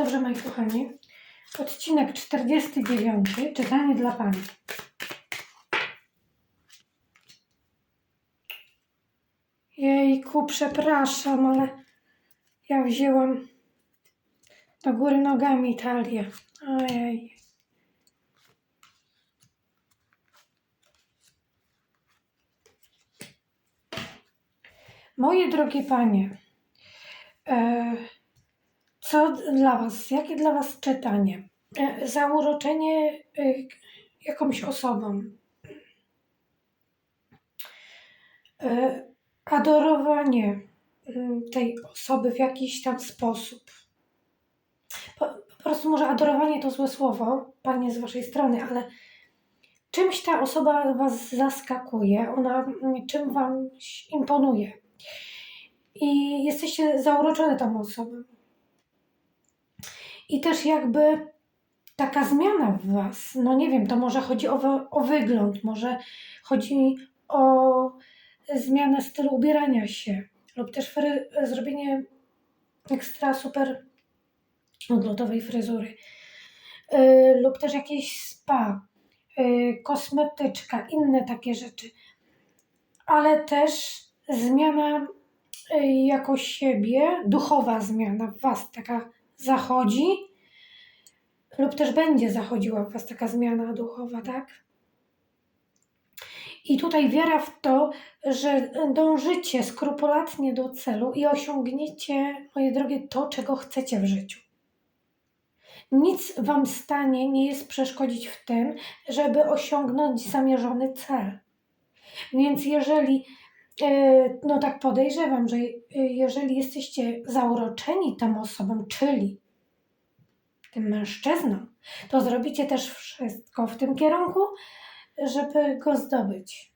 Dobrze, moi kochani. Odcinek 49. Czytanie dla Pani. Jejku, przepraszam, ale ja wzięłam do góry nogami talię. Ojej. Moje drogie panie, e, co dla was, jakie dla was czytanie? E, zauroczenie e, jakąś osobą. E, adorowanie mm, tej osoby w jakiś tam sposób. Po, po prostu może adorowanie to złe słowo, panie z waszej strony, ale czymś ta osoba was zaskakuje, ona mm, czym wam imponuje. I jesteście zauroczone tą osobą. I też jakby taka zmiana w was, no nie wiem, to może chodzi o, o wygląd, może chodzi o zmianę stylu ubierania się, lub też zrobienie ekstra super odlotowej fryzury, yy, lub też jakieś spa, yy, kosmetyczka, inne takie rzeczy, ale też zmiana yy, jako siebie, duchowa zmiana w was taka zachodzi, lub też będzie zachodziła w was taka zmiana duchowa, tak? I tutaj wiara w to, że dążycie skrupulatnie do celu i osiągniecie, moje drogie, to, czego chcecie w życiu. Nic wam stanie nie jest przeszkodzić w tym, żeby osiągnąć zamierzony cel. Więc jeżeli, no tak podejrzewam, że e, jeżeli jesteście zauroczeni tą osobą, czyli tym mężczyzną, to zrobicie też wszystko w tym kierunku, żeby go zdobyć.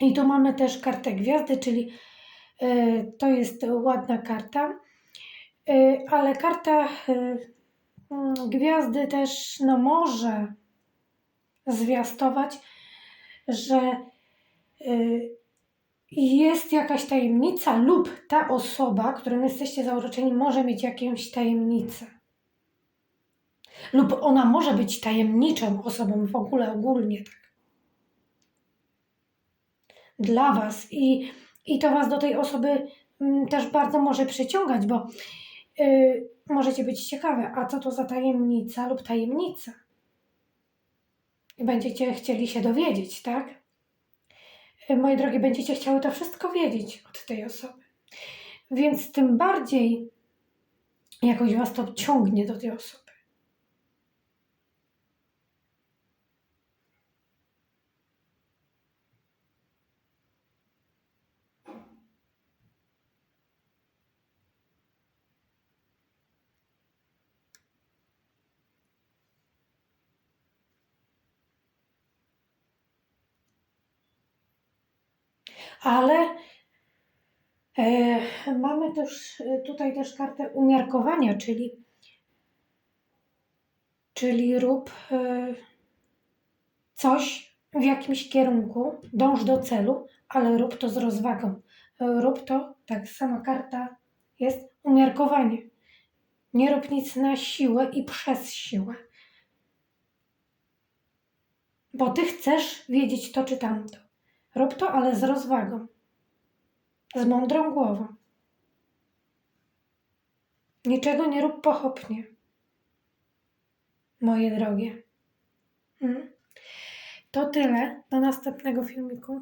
I tu mamy też kartę gwiazdy, czyli e, to jest ładna karta, E, ale karta e, gwiazdy też no, może zwiastować, że e, jest jakaś tajemnica lub ta osoba, którą jesteście zauroczeni, może mieć jakąś tajemnicę. Lub ona może być tajemniczą osobą w ogóle ogólnie tak. Dla was i, i to was do tej osoby mm, też bardzo może przyciągać, bo yy, możecie być ciekawe, a co to za tajemnica lub tajemnica? Będziecie chcieli się dowiedzieć, tak? Yy, Moje drogie, będziecie chciały to wszystko wiedzieć od tej osoby. Więc tym bardziej jakoś was to ciągnie do tej osoby. Ale e, mamy też e, tutaj też kartę umiarkowania, czyli, czyli rób e, coś w jakimś kierunku, dąż do celu, ale rób to z rozwagą. E, Rób to, tak sama karta jest, umiarkowanie. Nie rób nic na siłę i przez siłę. Bo ty chcesz wiedzieć to czy tamto. Rób to, ale z rozwagą. Z mądrą głową. Niczego nie rób pochopnie. Moje drogie. Mm. To tyle. Do następnego filmiku.